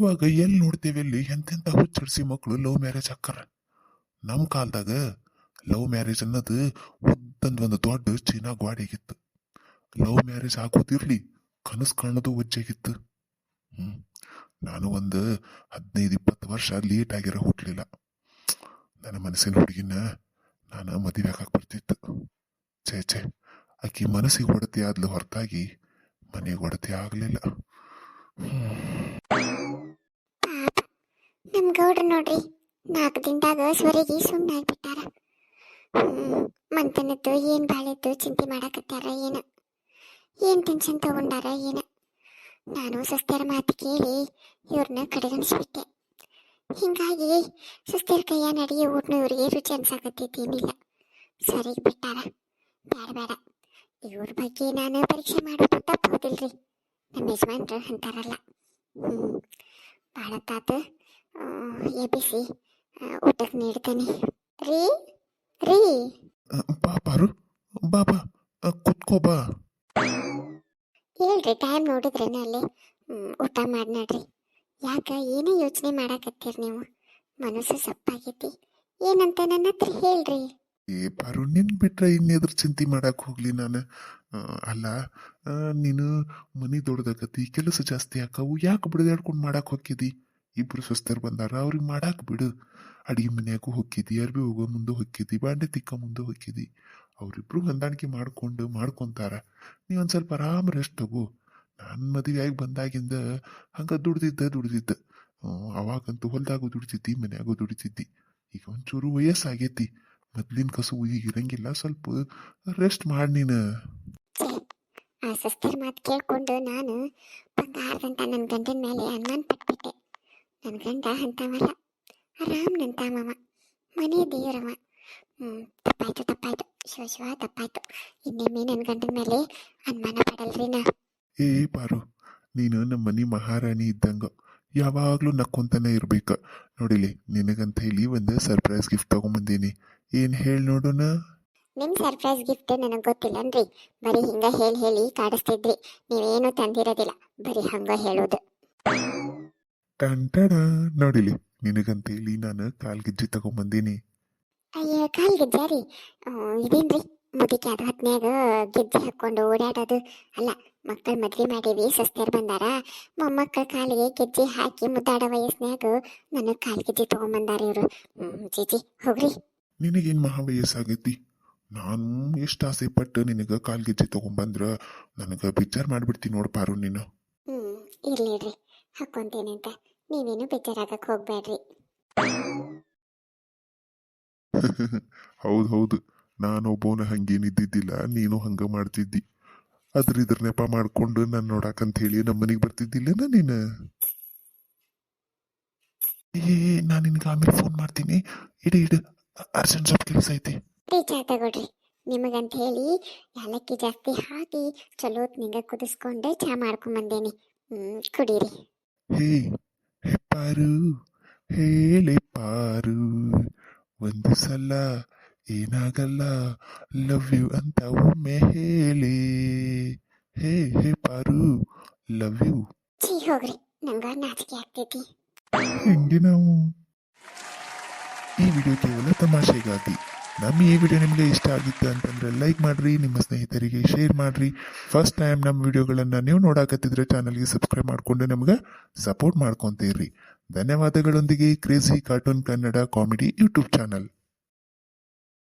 ಇವಾಗ ಎಲ್ಲಿ ನೋಡ್ತೇವೆ ಅಲ್ಲಿ? ಎಂತೆಂಥ ಹುಚ್ಚಡಿಸಿ ಮಕ್ಕಳು ಲವ್ ಮ್ಯಾರೇಜ್ ಹಾಕಾರ ನಮ್ಮ ಕಾಲದಾಗ ಲವ್ ಮ್ಯಾರೇಜ್ ಅನ್ನೋದು ಉದ್ದಂದು ಒಂದು ದೊಡ್ಡ ಚೀನಾ ಗ್ವಾಡಿಗಿತ್ತು. ಲವ್ ಮ್ಯಾರೇಜ್ ಆಗೋದಿರ್ಲಿ, ಕನಸು ಕಾಣೋದು ಒಜ್ಜಾಗಿತ್ತು ಹ್ಞೂ ನಾನು ಒಂದು ಹದಿನೈದು, ಇಪ್ಪತ್ತು ವರ್ಷ ಲೇಟ್ ಆಗಿರೋ ಹುಟ್ಲಿಲ್ಲ. ನನ್ನ ಮನಸ್ಸಿನ ಹುಡುಗಿನ ನಾನು ಮದುವೆ ಬರ್ತಿತ್ತು. ಛೇ ಛೇ. ಆಕಿ ಮನಸ್ಸಿಗೆ ಹೊಡತಿ ಆದ್ಲು ಹೊರತಾಗಿ ಮನೆಗೆ ಹೊಡತಿ ಆಗಲಿಲ್ಲ. ನಮ್ಮ ಗೌಡ್ರು ನೋಡ್ರಿ, ನಾಲ್ಕು ದಿನದಾಗ ಸ್ವರಿಗೆ ಸುಮ್ಮನಾಗ್ಬಿಟ್ಟಾರ ಹ್ಮ್, ಮಂತನದ್ದು, ಏನು ಬಾಳಿದ್ದು, ಚಿಂತೆ ಮಾಡಕತ್ತಾರ ಏನ? ಏನು ಟೆನ್ಷನ್ ತಗೊಂಡಾರ ಏನ? ನಾನು ಸಸ್ತ್ಯರ ಮಾತು ಕೇಳಿ ಇವ್ರನ್ನ ಕಡೆಗಣಿಸ್ಬಿಟ್ಟೆ. ಹಿಂಗಾಗಿ ಸಸ್ತ್ಯರ ಕೈಯ ನಡಿಗೆ ಊಟನ ಇವ್ರಿಗೆ ರುಚಿ ಅನ್ಸಾಕತ್ತೈತೇನಿಲ್ಲ ಸರಿಗೆ ಬಿಟ್ಟಾರ. ಬೇಡ ಬೇಡ ಇವ್ರ ಬಗ್ಗೆ ನಾನು ಪರೀಕ್ಷೆ ಮಾಡೋದು ತಪ್ಪೋದಿಲ್ರಿ ನಮ್ಮ ಯಜಮಾನ್ರು ಅಂತಾರಲ್ಲ. ಹ್ಞೂ ಭಾಳ ತಾತು ಎಬ್ಬಿಸಿ. ಊಟಕ್ಕೆ ನೀಡ್ತಾನೆ. ರೀ ರೀ. ಬಾ ಬಾರು. ಬಾ ಬಾ. ಕುತ್ಕೋ ಬಾ. ಹೇಳ್ರಿ ಟೈಮ್ ನೋಡಿದ್ರೇನ ಅಲ್ಲಿ? ಊಟ ಮಾಡಿ ನಡ್ರಿ. ಯಾಕ ಏನೇ ಯೋಚನೆ ಮಾಡಾಕತ್ತೀರಿ ನೀವು? ಮನಸ್ಸು ಸಪ್ಪಾಗೈತಿ. ಏನಂತ ನನ್ನ ಹತ್ರ ಹೇಳ್ರಿ. ಏ ಬಾರು ನಿನ್ ಬಿಟ್ರೆ ಇನ್ನೆದ್ರ ಚಿಂತೆ ಮಾಡಕ್ ಹೋಗ್ಲಿ ನಾನು. ಅಲ್ಲ ನೀನು ಮನಿ ದೊಡ್ಡದಾಗತಿ ಕೆಲಸ ಜಾಸ್ತಿ ಹಾಕವು ಯಾಕೆ ಬಿಡದಾಡ್ಕೊಂಡು ಮಾಡಕ್ ಹೋಗಿದಿ ಇಬ್ರು ಸ್ವಸ್ಥರು ಬಂದಾರ, ಅವ್ರಿಗೆ ಮಾಡಾಕ್ ಬಿಡು. ಅಡಿಗೆ ಮನ್ಯಾಗೂ ಹೊಕ್ಕಿದಿ, ಅರ್ಬಿ ಹೋಗೋ ಮುಂದೆ ಹೊಕ್ಕಿದಿ, ಬಾಂಡೆ ತಿಕ್ಕ ಮುಂದೆ ಹೊಕ್ಕಿದಿ. ಅವ್ರಿಬ್ರು ಹೊಂದಾಣಿಕೆ ಮಾಡ್ಕೊಂಡು ಮಾಡ್ಕೊಂತಾರ. ಒಂದ್ ಸ್ವಲ್ಪ ಆರಾಮ್ ರೆಸ್ಟ್ ತಗೋ. ನಾನು ಮದುವೆ ಆಗಿ ಬಂದಾಗಿಂದ ಹಂಗೆ ದುಡ್ದಿದ್ದ ದುಡ್ದಿದ್ದ. ಅವಾಗಂತೂ ಹೊಲ್ದಾಗೂ ದುಡಿತಿದ್ದಿ ಮನ್ಯಾಗೂ ದುಡಿತಿದ್ದಿ ಈಗ ಒಂಚೂರು ವಯಸ್ಸಾಗೈತಿ. ಮೊದ್ಲಿನ ಕಸು ಈಗ ಇರಂಗಿಲ್ಲ, ಸ್ವಲ್ಪ ರೆಸ್ಟ್ ಮಾಡಿ ನೀನು. ಆ ಸಸ್ತರ್ ಮಾತು ಕೇಳ್ಕೊಂಡು ನಾನು ಬಂಗಾರದಂತ ನನ್ನ ಗಂಡನ ಮೇಲೆ ಅನುಮಾನ ಪಟ್ಬಿಟ್ಟೆ ನನ್ನ ಗಂಡ ಅಂತವಲ್ಲ. ಆರಾಮ್ ನಂತಾಮವ ಮನೆ ದೇವರವ. ಹ್ಞೂ ತಪ್ಪಾಯ್ತು ತಪ್ಪಾಯ್ತು. ಶಿವ ಶಿವ ತಪ್ಪಾಯ್ತು. ಇನ್ನೊಮ್ಮೆ ನನ್ನ ಗಂಡನ ಮೇಲೆ ಅನುಮಾನ ಪಡಲ್ರಿ ನಾ ಏ ಪಾರು ನೀನು ನಮ್ಮ ಮನೆ ಮಹಾರಾಣಿ ಇದ್ದಂಗ ಯಾವಾಗ್ಲೂ ನಕ್ಕೊಂತಾನೆ ಇರ್ಬೇಕು. ನೋಡಿಲಿ ನಿನಗಂತ ಹೇಳಿ ಒಂದು ಸರ್ಪ್ರೈಸ್ ಗಿಫ್ಟ್ ತಗೊಂಬಂದೀನಿ. ಏನ್ ಹೇಳಿ ನೋಡೋಣ? ನಿಮ್ಮ ಸರ್ಪ್ರೈಸ್ ಗಿಫ್ಟ್ ನನಗೆ ಗೊತ್ತಿಲ್ಲನ್ರಿ. ಬರೀ ಹಿಂಗ ಹೇಳಿ ಹೇಳಿ ಕಾಡಿಸ್ತಿದ್ರಿ. ನೀವೇನು ತಂದಿರೋದಿಲ್ಲ. ಬರೀ ಹಂಗ ಹೇಳೋದು. ಟಂಟಡ ನೋಡಿಲಿ. ನಿನಗಂತ ಹೇಳಿ ನಾನು ಕಾಲ್ಗೆಜ್ಜೆ ತಗೊಂಬಂದೀನಿ. ಅಯ್ಯ ಕಾಲ್ ಗೆಜ್ಜೆ ರೀ. ಇದೇನ್ರಿ? ಮುದಿಕೆ ಅದು ಹೊತ್ನ್ಯಾಗ ಗೆಜ್ಜೆ ಹಾಕೊಂಡು ಓಡಾಡೋದು ಅಲ್ಲ ಮಕ್ಕಳ ಮದ್ವೆ ಮಾಡೀವಿ ಸಸ್ತ್ಯರು ಬಂದಾರ. ಮೊಮ್ಮಕ್ಕಳ ಕಾಲಿಗೆ ಗೆಜ್ಜೆ ಹಾಕಿ ಮುದ್ದಾಡ ವಯಸ್ಸಿನ್ಯಾಗ ನನಗೆ ಕಾಲ್ ಗೆಜ್ಜೆ ತಗೊಂಬಂದಾರ ಇವರು. ಜೀಜಿ ಹೋಗ್ರಿ. ನಿನಗೇನ್ ಮಹಾ ವಯಸ್ಸಾಗೈತಿ ನಾನು ಎಷ್ಟು ಆಸೆ ಪಟ್ಟು ನಿನಗೆ ಕಾಲ್ಗೆಜ್ಜೆ ತಗೊಂಬಂದ್ರ ನನಗೆ ಬಿಚಾರ ಮಾಡ್ಬಿಡ್ತೀನಿ ನೋಡ್ ಪಾರು ನೀನು. ಹ್ಞೂ ಇರ್ಲಿ ಇರ್ರಿ ಹಾಕ್ಕೊಂತೇನೆ ಅಂತ. ನೀವೇನು ಬೇಜಾರಾಗಕ್ಕೆ ಹೋಗ್ಬೇಡ್ರಿ. ಹೌದು ಹೌದು. ನಾನೊಬ್ಬವನ ಹಂಗೇನಿದ್ದಿದ್ದಿಲ್ಲ ನೀನು ಹಂಗ ಮಾಡ್ತಿದ್ದಿ. ಅದ್ರ ಇದ್ರ ನೆಪ ಮಾಡ್ಕೊಂಡು ನಾನು ನೋಡಾಕಂತ ಹೇಳಿ ನಮ್ಮನಿಗೆ ಬರ್ತಿದ್ದಿಲ್ಲನ ನೀನು? ಏ ನಾನು ನಿನ್ಗೆ ಆಮೇಲೆ ಫೋನ್ ಮಾಡ್ತೀನಿ. ಇಡು ಇಡು. ಅರ್ಜೆಂಟ್ ಸ್ವಲ್ಪ ಕೆಲಸ ಐತಿ. ರೀ ಚಾ ತಗೊಳ್ರಿ. ನಿಮಗಂತ ಹೇಳಿ ಏಲಕ್ಕಿ ಜಾಸ್ತಿ ಹಾಕಿ ಚಲೋ ನಿಂಗ ಕುದಿಸ್ಕೊಂಡು ಚಾ ಮಾಡ್ಕೊಂಬಂದೇನಿ. ಹ್ಞೂ ಕುಡೀರಿ. ಹೇ ಹೇ ಪಾರು ಹೇಳೆ ಪಾರು ಒಂದು ಸಲ ಏನಾಗಲ್ಲ ಲವ್ ಯು ಅಂತ ಒಮ್ಮೆ ಹೇಳಿ. ಹೇ ಹೇ ಪಾರು ಲವ್ ಯು ಛೀ ಹೋಗ್ರಿ. ನಂಗ ನಾಚಿಕೆ ಆಗ್ತೈತಿ. ಹೆಂಗೆ ನಾವು ಈ ವಿಡಿಯೋ ಕೇವಲ ತಮಾಷೆಗಾಗಿ ನಮ್ಮ ಈ ವಿಡಿಯೋ ನಿಮಗೆ ಇಷ್ಟ ಆಗಿತ್ತು ಅಂತಂದರೆ ಲೈಕ್ ಮಾಡ್ರಿ, ನಿಮ್ಮ ಸ್ನೇಹಿತರಿಗೆ ಶೇರ್ ಮಾಡ್ರಿ. ಫಸ್ಟ್ ಟೈಮ್ ನಮ್ಮ ವಿಡಿಯೋಗಳನ್ನು ನೀವು ನೋಡಾಕತ್ತಿದ್ರೆ ಚಾನಲ್ಗೆ ಸಬ್ಸ್ಕ್ರೈಬ್ ಮಾಡಿಕೊಂಡು ನಮಗೆ ಸಪೋರ್ಟ್ ಮಾಡ್ಕೊತೀರಿ. ಧನ್ಯವಾದಗಳೊಂದಿಗೆ crazy cartoon Kannada comedy YouTube channel